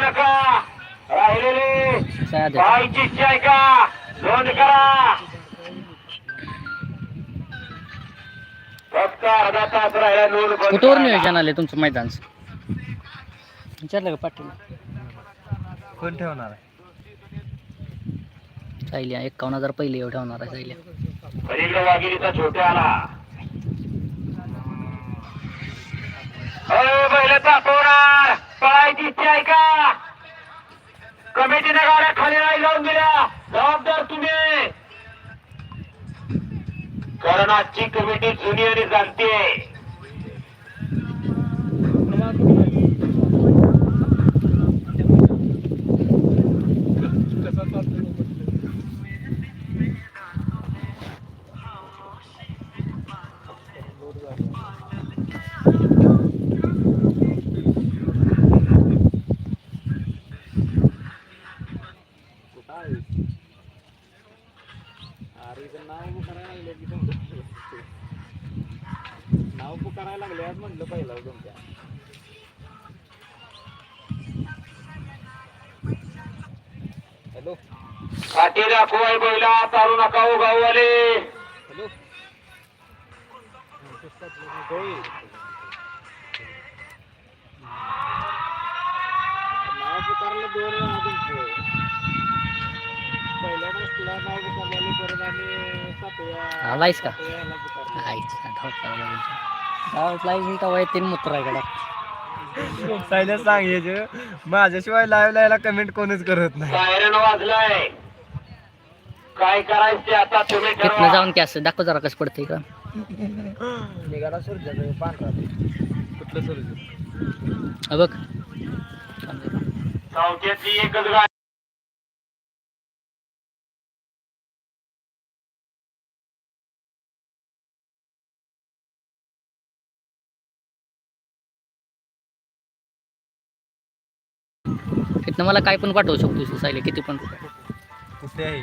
नका. राहिलेली इच्छा आहे का? नोंद करा. फक्त अर्धा तास राहिला नोंद बंद कुठवर करायला. नियोजन आले तुमचं मैदानचं विचारलं का पाटील कोण ठेवणार आहे? सायल्या एकावन्न हजार पहिले एवढं होणार आहे सायल्या पलीकडे वाघिरीचा छोट्या आला अरे बैल चाकवणार पळायची इच्छा कमिटीने गाड्या खाली नाही लावून दिल्या. जबाबदार तुम्ही. कारण आजची कमिटी जुनी आणि जाणते काठी दाखवाय बैला चालू नका हो गाववाले. आलायस का? पुकारलं. गावातला तेव्हा तीन मूत्र आहे कडा सायल्या सांगायचं माझ्याशिवाय लाईव्ह लायला कमेंट कोणीच करत नाही. वाजलाय. काय करायचं ते आता तुम्ही तिथनं जाऊन की असं दाखव जरा कसं पडतंय का? निघाला सूर्य पांढरा. कुठलं सूर्य हा बघ. चौथ्याची एकच गाडी. तिथनं मला काय पण पाठवू शकतो सायले किती पण. कुठे आहे?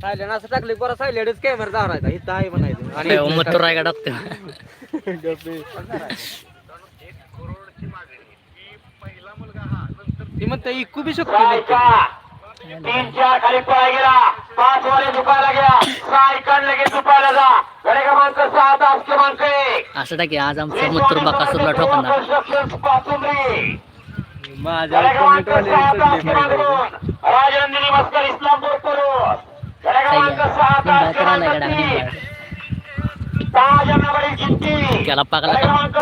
सायलेंट असं टाकले सायलेंटच कॅमेरा धारायचा इथं आहे म्हणायचं. काय मूत्र आहे का टाकतो ती. म्हणते इकू बी शकतो तीन चार खाली पळा गेला. पाच वाले दुखायला घ्या सायकल लगेच दुखायला जा. गडे क्रमांक सहा तास क्रमांक एक. असं टाकी आज आमचं मूत्र बाकासूरला ठोकणार. राजनंदिनी मस्कर इस्लामपूर क्रमांक सहा. त्याला सहा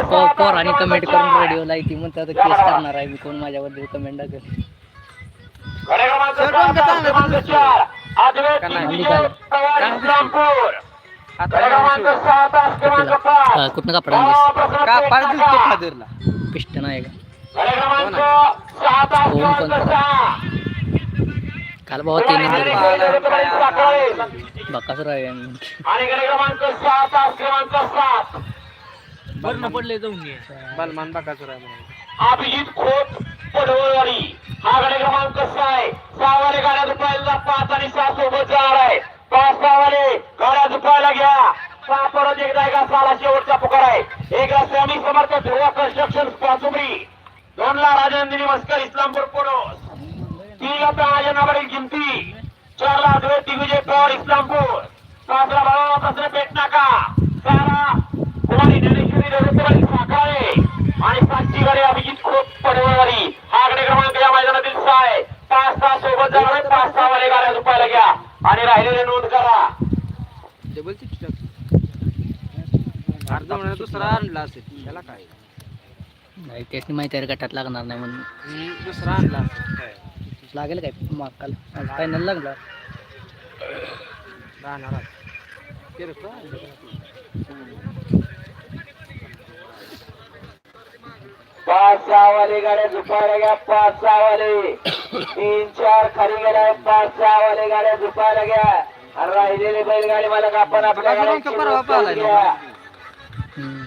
तास पोरांनी कमेंट करून चार. रेडिओला ती म्हणतात केस करणार आहे मी कोण माझ्याबद्दल कमेंट टाकेल गडे क्रमांक सर, सहा कोणतं तास चांगलं क्रमांक चांगलं चार. अद्वैत का नाही? विजय काय? पवार काय? इस्लामपूर गडे क्रमांक सहा तास क्रमांक पाच. कुठनं कापड आणलीस पिष्ट नाही का कोणता? सहा. काल भावा तीन सात. बरं पडले जाऊन बलमान बाकासुर आहे अभिजित खोत पडवळवाडी. हा गडे क्रमांक सहा आहे. सहा वाले गाड्या दुपायला पाच आणि सहा सोबत जाणार आहे. पाच सहा वाले गाड्या दुपायला घ्या. सहा परत एकदा एका साला शेवटचा पुकार आहे. एकला स्वामी समर्थ ध्रुवा कन्स्ट्रक्शन पाचुंबरी. दोनला राजनंदिनी मस्कर इस्लामपूर पोलोस तीनला प्राजनावरील किमती चारला अद्वैत दिग्विजय पवार इस्लामपूर. पाचला बाबा प्रश्न पेट नाका सहाला कुमारी ज्ञानेश्वरी रविवारी साखळे आणि सातची गाडी अभिजित खोत पडवळवाडी हा गडे क्रमांक या मैदानातील सहा आहे पाच सहा सोबत जाणार आहे पाच सहा वाले गाड्या दुपायला घ्या आणि राहिलेले नोंद करा डबल चिठ्ठी अर्ज म्हणा दुसरा आणला असेल त्याला काय नाही त्याची माहिती आहे गटात लागणार नाही म्हणून. हम्म, दुसरा आणला. लागेल काय? माकाल. फायनल लागला. राहणार? पाच सहा वाले गाड्या दुपायला घ्या पाच सहा वाले तीन चार खाली गेल्या पाच सहा वाले गाड्या दुपायला घ्या. आणि राहिलेले बैलगाडी मला आपण आपल्या. हम्म.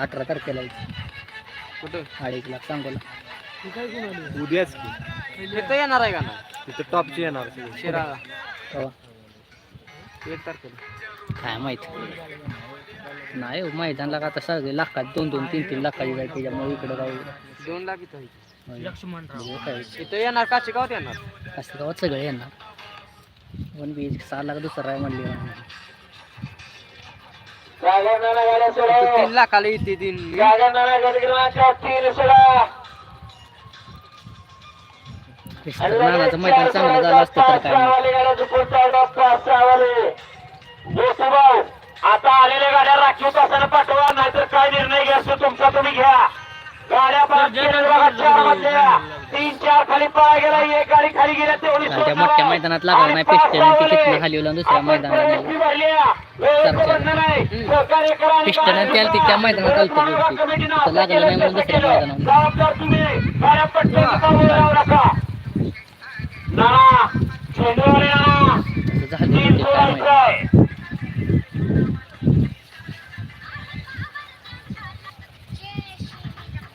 अठरा तारखेला. कुठं? अडीच लाख सांगोला उद्याच तिथं येणार आहे का ना तिथं टॉपची येणार शिराळा कवा एक तारखेला. काय माहीत? नाही हो, मैदानला का आता सगळे लाखात दोन दोन तीन तीन लाखाची जाय त्याच्यामुळे इकडे काही दोन लाख इथं म्हणजे काय इथं येणार काची गावात येणार? असं गावात सगळे येणार. वन बी एच सहा लाख दुसरा आहे म्हणले. तीन लाखाला येते तीन जागरणाला गाडी क्रमांक तीन सोडा नानाचं मैदान चांगलं झालं असतं तर काय आता आलेल्या गाड्या राखीव तासानं पाठवा नाहीतर काय निर्णय घ्यायचो तुमचा तुम्ही घ्या. तीन चार खाली पाय गेला एक गाडी खाली गेल्या तेवढी आणि त्या मोठ्या मैदानात लागला नाही पिस्टन तिथनं आणि दुसऱ्या मैदानात पिस्टन आणि त्याला ती त्या मैदानात आलतं. तिथं लागलं नाही म्हणून दुसऱ्या मैदानात जबाबदार तुम्ही गाड्या पटकन लावू नका नाना चेंडूवाले नाना झालं तीन बहुतेक काय सोडायचं माहिती. आहे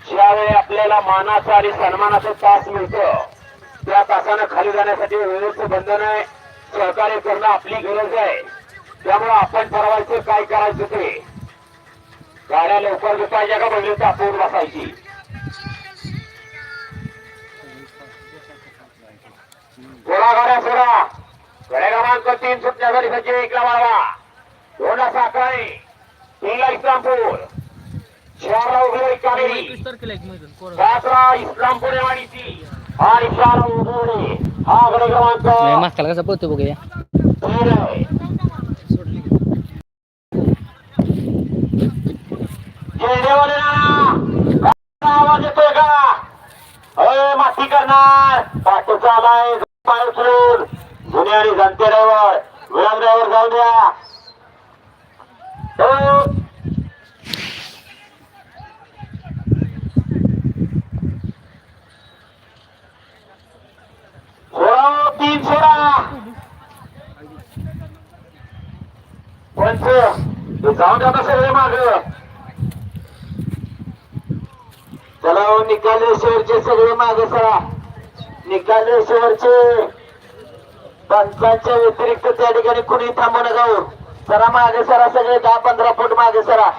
ज्यावेळी आपल्याला मानाचा आणि सन्मानाचा तास मिळतो. त्या तासानं खाली जाण्यासाठी वेळेचं बंधन आहे. सहकार्य करणं आपली गरज आहे. त्यामुळे आपण ठरवायचं काय करायचं ते. गाड्या लवकर झुकायच्या का पहिले तापून बसायची. गोळा गाड्या सोडा. गड्या क्रमांक तीन सुटण्यासाठी झाली सज्ज एकला वाढवा दोनला साखळी तीनला इस्लामपूर. चारला उघडे कावेरी सातला इस्लामपूर वाडीची आणि चारला उघडे हा गड क्रमांक. मागच्याला कसं पोहतो बघूया. आवाज येतोय का? अय माती करणार. पाठ चालाय पाय उचलून. जुन्या आणि जनते ड्रायव्हर विराम ड्रायव्हर जाऊ द्या. तीन सोडा पंच जाऊन जाता सगळे माग चला निकालेश्वरचे सगळे मागे सरा निकालेश्वरचे पंचांच्या व्यतिरिक्त त्या ठिकाणी कुणी थांबू नका सरा मागे सरा सगळे दहा पंधरा फूट मागे सरा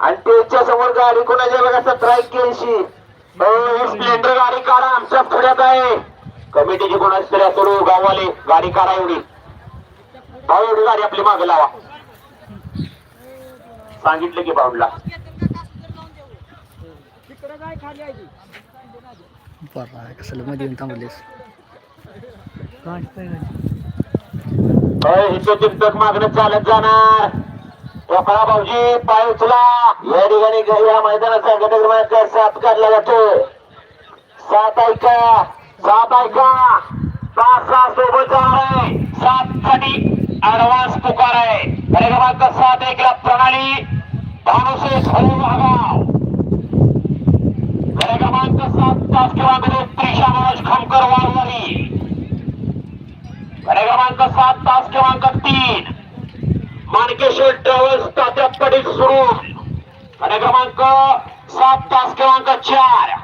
आणि त्याच्यासमोर गाडी कोणाच्या बघा सतरा एक्क्याऐंशी. स्प्लेंडर गाडी काढा आमच्या पुढ्यात आहे. कमिटीची कोणाच तरी असो गाववाले गाडी काढा एवढी. भाऊ एवढी गाडी आपली मागे लावा. सांगितलं की भाऊला. बरं कसलं मध्ये येऊन थांबलेस. हिचं चिंतक मागणं चालत जाणार. टोकळा भाऊजी पाय उचला. या ठिकाणी या मैदानाचा गट क्रमांक सात काढला जातो. सात ऐका सात ऐका. सात सात सोबत जाणार आहे. सात साठी ऍडव्हान्स पुकार आहे. गट क्रमांक सात एकला प्रणाली. भानुशेष हरी महागाव गट क्रमांक सात तास क्रमांक त्रिशा मनोज खामकर वारवारी गाडी क्रमांक सात तास क्रमांक तीन. मानकेश्वर ट्रॅव्हल्स तात्या पडील सुरू. गाडी क्रमांक सात तास क्रमांक चार.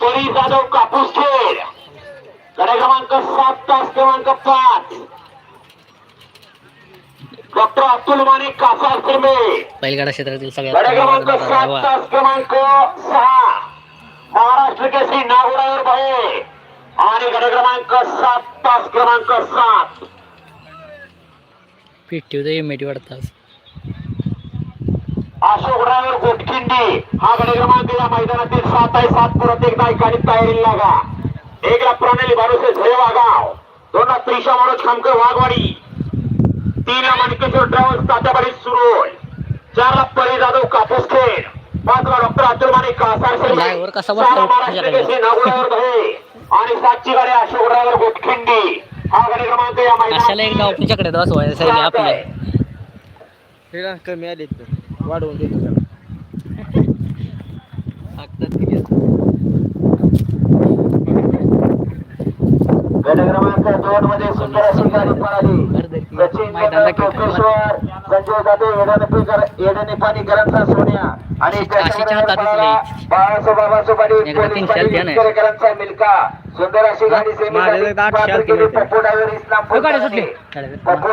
तरी जाधव कापूस खेड गाडी क्रमांक सात तास क्रमांक पाच. डॉक्टर अतुल माने कासार कुर्मे बैलगाडा क्षेत्रातील गाडी क्रमांक सात तास क्रमांक सहा. महाराष्ट्र केसरी नागोडावर भये आणि गट क्रमांक सात तास क्रमांक सात. पिट्टी एम एटी वाढतात अशोक ड्रायव्हर गोटखिंडी. हा गट क्रमांक या मैदानातील सात आहे सात परत एकदा एकाने तयारी लागा. एकला प्रणाली भरोसे झरेवागाव दोनला त्रिशा मनोज खामकर वाघवाडी. तीनला माणकेश्वर ट्रॅव्हल्स तात्याबाडी सुरोळ चारला परी जाधव कापूस खेड. पाचला डॉक्टर अतुल माने कासार सहाला महाराष्ट्र भये आणि सातची गाडी अशोक ड्रायव्हर गोटखिंडी. गाडी अशाला एक नाव मैदानातील तुझ्याकडे सात साहेब आपल्या आहे. हे ना कमी आले वाढवून देतो त्याला. गट क्रमांक दोन मध्ये सुंदर अशी गाडी पळाली सचिन संजय जाधव येडणपीकर येडणीपाणीकरांचा सोन्या. आणि. बाळासो मिल्का. सुंदर अशी गाडी सेमी माझ्या साठी. पप्पू पप्पू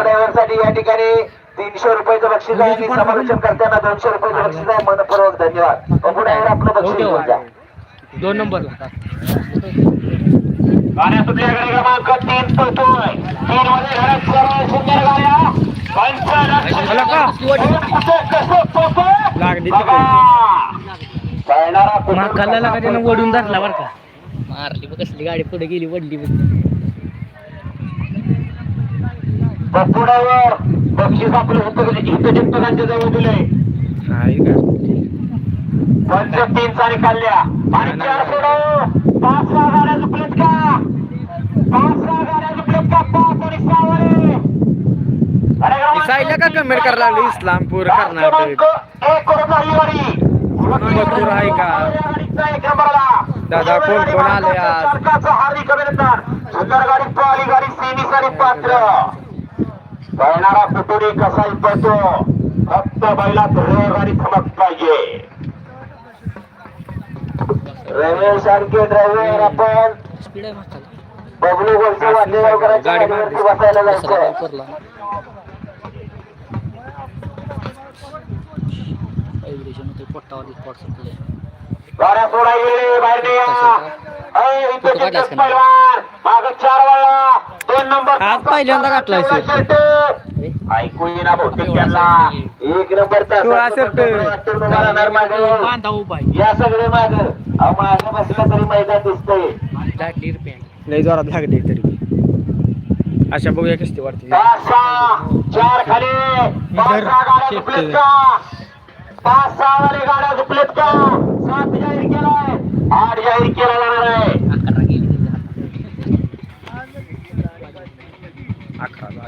या ठिकाणी तीनशे रुपयाचं बक्षीस आहे. आणि समालोचन करताना दोनशे रुपयाचं बक्षीस आहे. मनपूर्वक धन्यवाद. पप्पू ड्रायव्हर आपलं बक्षीस दोन नंबरला. गाड्या क्रमांक तीन तीन मध्ये घरात सुंदर त्यानं ओढून धरला बरं का? मारली बघ कसली गाडी पुढे गेली वडली बघ. बक्षीस आपलं होतं हितचिंतकांच्या जवळ दिलंय. पंच तीन सारी काढल्या आणि चार सोडव. पाच सहा गाड्या चुकलेत का पाच सहा गाड्या चुकलेत का पाच आणि सहा वाले. का कमेंट करायला लागली इस्लामपूर कर्नाटक एक करून झाली गाडी आहे का? दादा, कोण कोण आले आज? हार्दिक अभिनंदन सुंदर गाडी पळाली गाडी सेमी पात्र पळणारा कुटुरी कसाही पळतो फक्त बैलात रेळ गाडी थमक पाहिजे रमेश आणखी ड्रायव्हर आपण. बबलू गोलचे वाद्य गावकरांच्या गाडी गाडीवरती बसायला. गाड्या गेले बाहेर? पैलवान माग चार वळला दोन नंबर पहिल्यांदा ऐकू येईना बहुतेक त्यांना. एक नंबर पिवळा शर्ट. बांधा उभा. या सगळे माग. बसलं तरी मैदान दिसतंय. लय जोरात लागली तरी. अशा बघूया किस्ती वाटते. पाच सहा चार खाली. पाच वाले गाड्या का? सात जाहीर केलाय. आठ जाहीर केला जाणार आहे. अकरा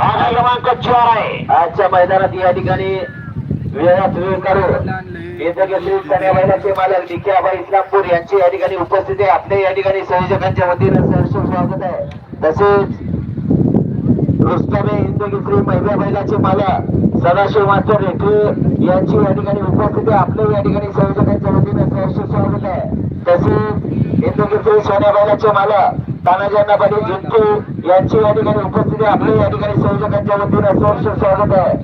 हा क्रमांक चार आहे. आजच्या मैदानात या ठिकाणी वेळात वेळ बैलाचे मालक निकियाबाई इस्लामपूर यांची या ठिकाणी उपस्थिती आहे. आपल्या या ठिकाणी संयोजकांच्या वतीनं सहर्ष स्वागत आहे. तसेच रुस्तमे हिंदकेसरी महिला बैलाचे मालक सदाशिव मास्टर रेखे यांची या ठिकाणी उपस्थिती आपल्या या ठिकाणी संयोजकांच्या वतीनं सहर्ष स्वागत आहे. तसेच हिंदकेसरी सोन्या बैलाचे मालक तानाजी पाटील जिंतू यांची या ठिकाणी उपस्थिती आपल्या या ठिकाणी संयोजकांच्या वतीनं सहर्ष स्वागत आहे.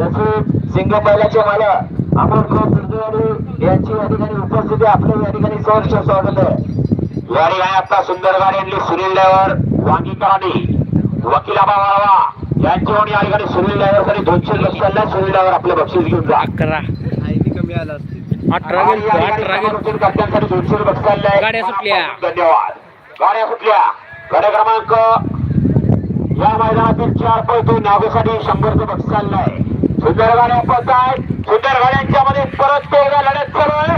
तसेच सिंग बैलाचे मालक अमोल बिर्देवाडी यांची या ठिकाणी उपस्थिती आपल्या या ठिकाणी सहर्ष स्वागत आहे. गाडी आहे आता सुंदर गाडी आणली सुनील ड्रायव्हर वांगी कराडी. वकील आबा वाळवा यांच्यावर या ठिकाणी सुनील ड्रायव्हरसाठी दोनशे लक्ष सुनील ड्रायव्हर आपलं बक्षीस घेऊन जा. अकरा. कमी आला अठरा गेलो अठरा गेलो दोनशे रुपये गाड्या सुटल्या. धन्यवाद. गाड्या सुटल्या. गाड्या क्रमांक या मैदानातील चार पळतो नागोसाठी शंभरचं बक्षीस चाललंय. सुंदर गाड्या पळत आहेत. सुंदर गाड्यांच्या मध्ये परत एकदा लढत चालू आहे.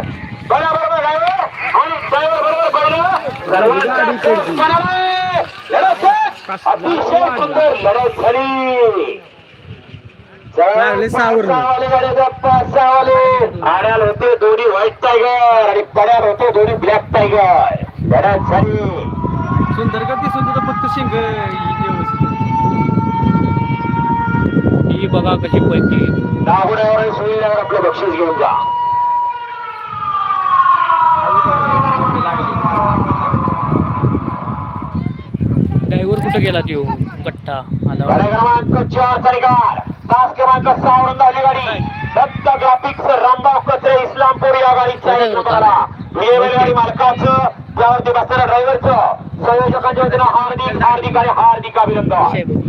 बरोबर ड्रायव्हर आणि ड्रायव्हर बरोबर आहे. अतिशय सुंदर लढत झाली. गप्पा सहावाले आड्याल होते दोन्ही व्हाईट टायगर आणि पड्याल होते दोन्ही ब्लॅक टायगर झाली. सुंदर का दिसून तुझं फक्त शिंग ही बघा कशी पळते दागुड्यावर सुनीलावर आपलं बक्षीस घेऊन जा. ड्रायव्हर कुठं गेला त्यो? कट्टा. आला. क्रमांक चार तारीखार तास क्रमांक सहावरून धावली गाडी. दत्त ग्राफिक्स रामभाऊ कचरे इस्लामपूर या गाडीचा एक नंबरला. वेगवेगळ्या गाडी मालकाचं त्यावरती बसणाऱ्या ड्रायव्हरचं संयोजकांच्या वतीनं हार्दिक हार्दिक आणि हार्दिक अभिनंदन. बघ.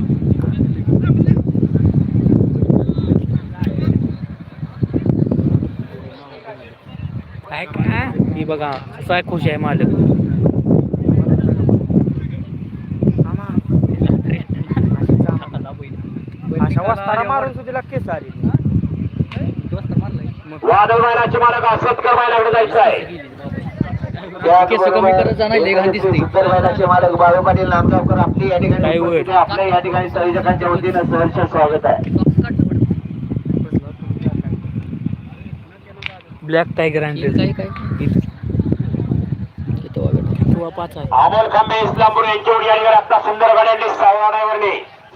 काय ही आहे खुश आहे मालक. वस्तारा मारून सुद्धा केस आली. वादळ मालक जायचं आहे. केस कमी करत जाणार लय घाण दिसते सत्तर बैलाचे मालक बाळू पाटील नामगावकर आपली या ठिकाणी काय उपस्थित आहे. आपल्या या ठिकाणी संयोजकांच्या वतीनं सहर्ष स्वागत आहे. ब्लॅक टायगर काय काय किती वाजता? पाच आहे अमोल खांबे इस्लामपूर यांची आता सुंदर गाड्यांनी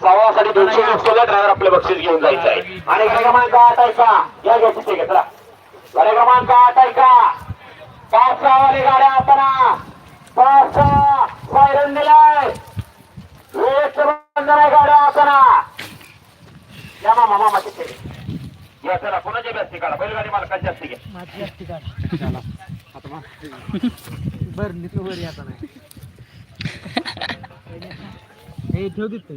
सवासाठी सहावासाठी दोनशे सोळा ड्रायव्हर आपलं बक्षीस घेऊन जायचं आहे आणि गाडी क्रमांक आठ ऐका का? या घेतली तिथे घेतला गाडी क्रमांक आठ ऐका का? पाच सहावाली गाड्या आपण. पाच सहा फायरन दिलाय. वेळेचं बंधन आहे गाड्या आपण. या मामा मामा तिथे या चला कोणाची जास्ती काढा. बैलगाडी मालकाची जास्ती घ्या बर निघतो आता नाही. এই ঢেউ দিতে।